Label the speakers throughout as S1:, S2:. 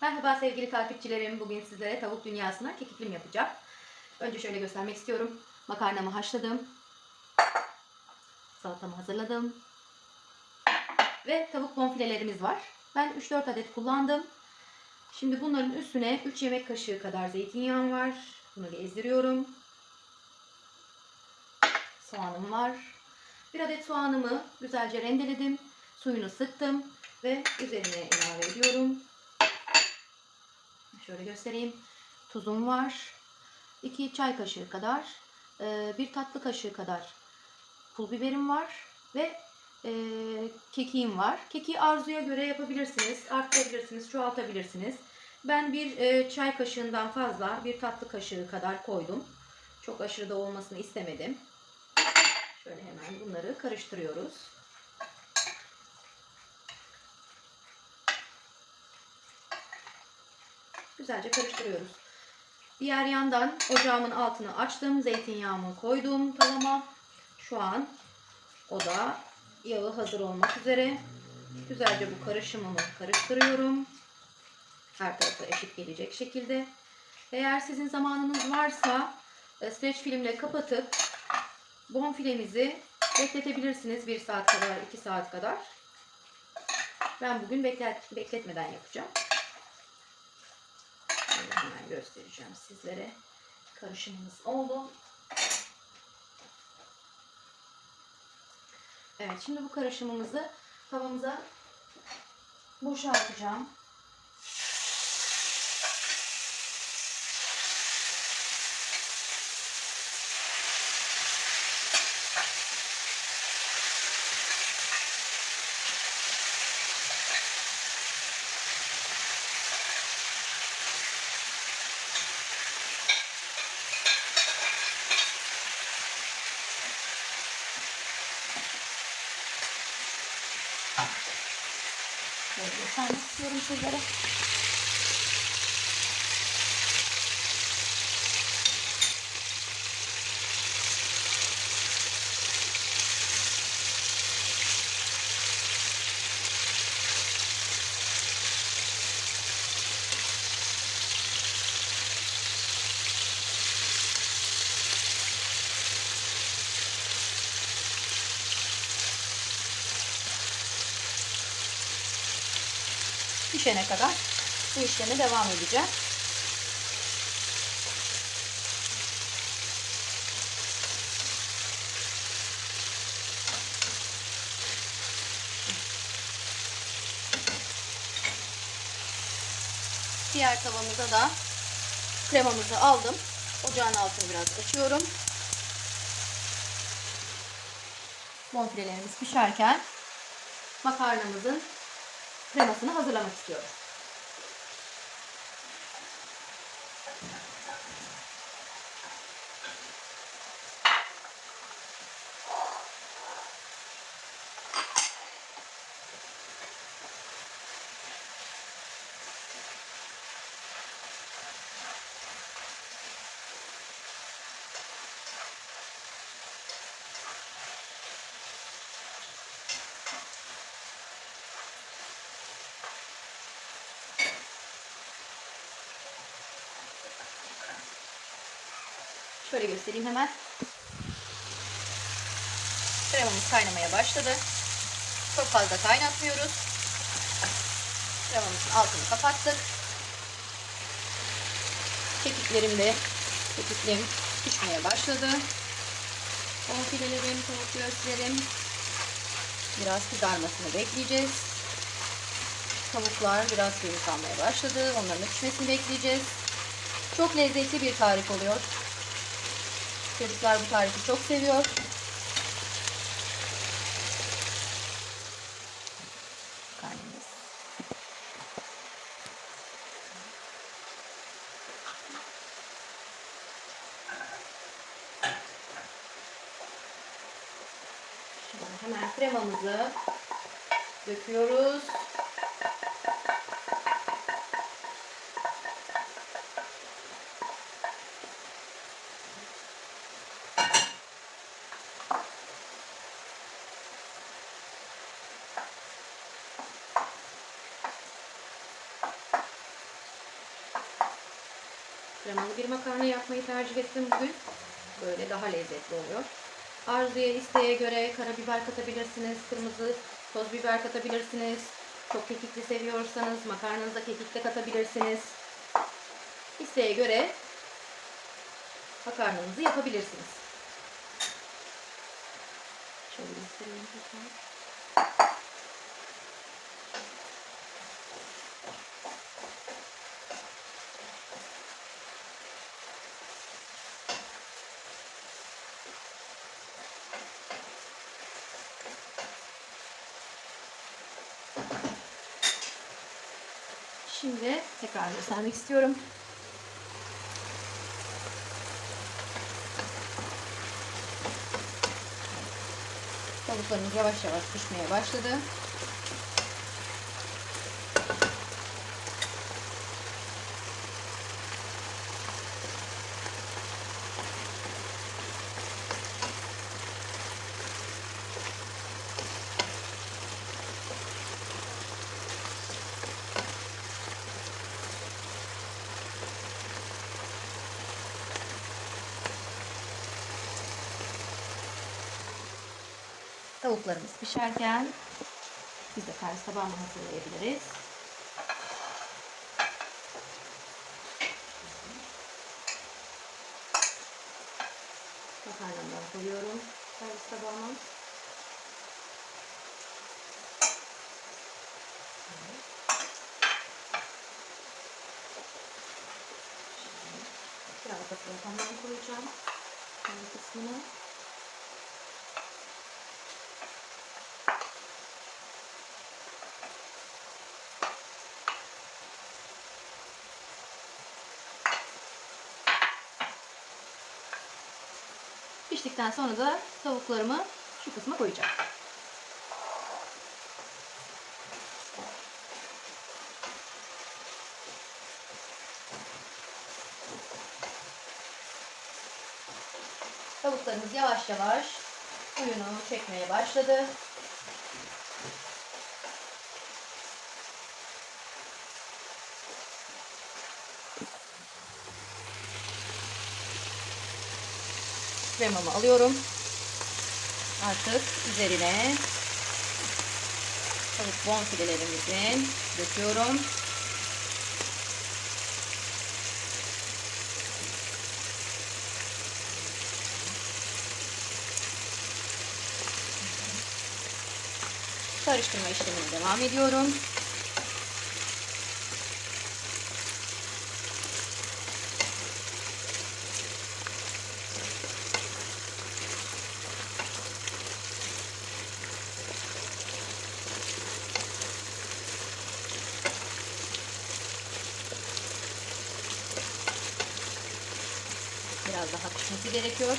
S1: Merhaba sevgili takipçilerim. Bugün sizlere tavuk dünyasına kekiklim yapacağım. Önce şöyle göstermek istiyorum. Makarnamı haşladım. Salatamı hazırladım. Ve tavuk bonfilelerimiz var. Ben 3-4 adet kullandım. Şimdi bunların üstüne 3 yemek kaşığı kadar zeytinyağım var. Bunu gezdiriyorum. Soğanım var. Bir adet soğanımı güzelce rendeledim. Suyunu sıktım ve üzerine ilave ediyorum. Şöyle göstereyim. Tuzum var. 2 çay kaşığı kadar. e, bir tatlı kaşığı kadar pul biberim var. Ve e, kekiğim var. Kekiği arzuya göre yapabilirsiniz. Arttırabilirsiniz, çoğaltabilirsiniz. Ben bir e, çay kaşığından fazla bir tatlı kaşığı kadar koydum. Çok aşırı da olmasını istemedim. Şöyle hemen bunları karıştırıyoruz. Güzelce karıştırıyoruz. Diğer yandan ocağımın altını açtım. Zeytinyağımı koydum tavama. Şu an o da yağı hazır olmak üzere. Güzelce bu karışımımı karıştırıyorum. Her tarafa eşit gelecek şekilde. Eğer sizin zamanınız varsa e, streç filmle kapatıp bonfilemizi bekletebilirsiniz. 1 saat kadar, 2 saat kadar. Ben bugün beklet, bekletmeden yapacağım. Şöyle hemen göstereceğim sizlere. Karışımımız oldu. Evet şimdi bu karışımımızı tavamıza boşaltacağım. Böyle göstermek istiyorum sizlere. Pişene kadar bu işleme devam edeceğim. Diğer tavamıza da kremamızı aldım. Ocağın altını biraz açıyorum. Bonfilelerimiz pişerken makarnamızın kremasını hazırlamak istiyoruz. Şöyle göstereyim hemen. Kremamız kaynamaya başladı. Çok fazla kaynatmıyoruz. Kremamızın altını kapattık. Kekiklerim de kekiklerim pişmeye başladı. Bonfilelerim, tavuk göğüslerim biraz kızarmasını bekleyeceğiz. Tavuklar biraz suyu kalmaya başladı. Onların da pişmesini bekleyeceğiz. Çok lezzetli bir tarif oluyor. Çocuklar bu tarifi çok seviyor. Hemen kremamızı döküyoruz. Kremalı bir makarna yapmayı tercih ettim bugün. Böyle daha lezzetli oluyor. Arzuya, isteğe göre karabiber katabilirsiniz, kırmızı toz biber katabilirsiniz. Çok kekikli seviyorsanız makarnanıza kekik de katabilirsiniz. İsteğe göre makarnanızı yapabilirsiniz. Şöyle göstereyim tekrar. Şimdi tekrar göstermek istiyorum. Tavuklarımız yavaş yavaş pişmeye başladı. Tavuklarımız pişerken biz de ters tabağını hazırlayabiliriz. Makarnamdan koyuyorum servis tabağıma. Biraz da salatamdan koyacağım. Kendi kısmını. Piştikten sonra da tavuklarımı şu kısma koyacağım. Tavuklarımız yavaş yavaş suyunu çekmeye başladı. Kremamı alıyorum. Artık üzerine tavuk bonfilelerimizin döküyorum. Karıştırma işlemine devam ediyorum. Daha pişmesi gerekiyor.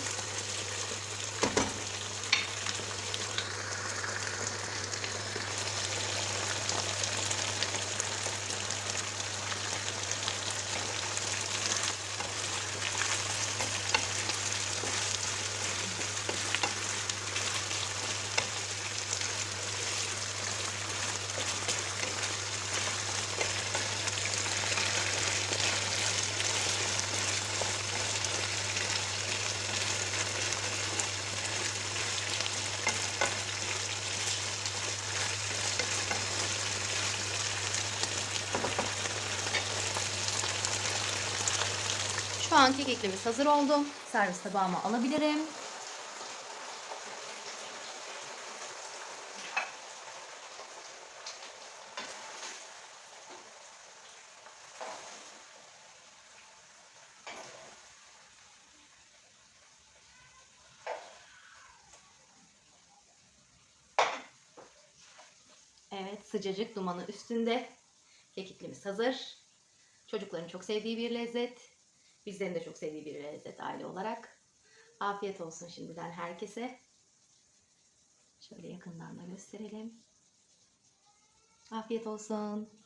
S1: An kekiklimiz hazır oldu. Servis tabağıma alabilirim. Evet sıcacık dumanı üstünde. Kekiklimiz hazır. Çocukların çok sevdiği bir lezzet. Bizlerin de çok sevdiği bir lezzet aile olarak. Afiyet olsun şimdiden herkese. Şöyle yakından da gösterelim. Afiyet olsun.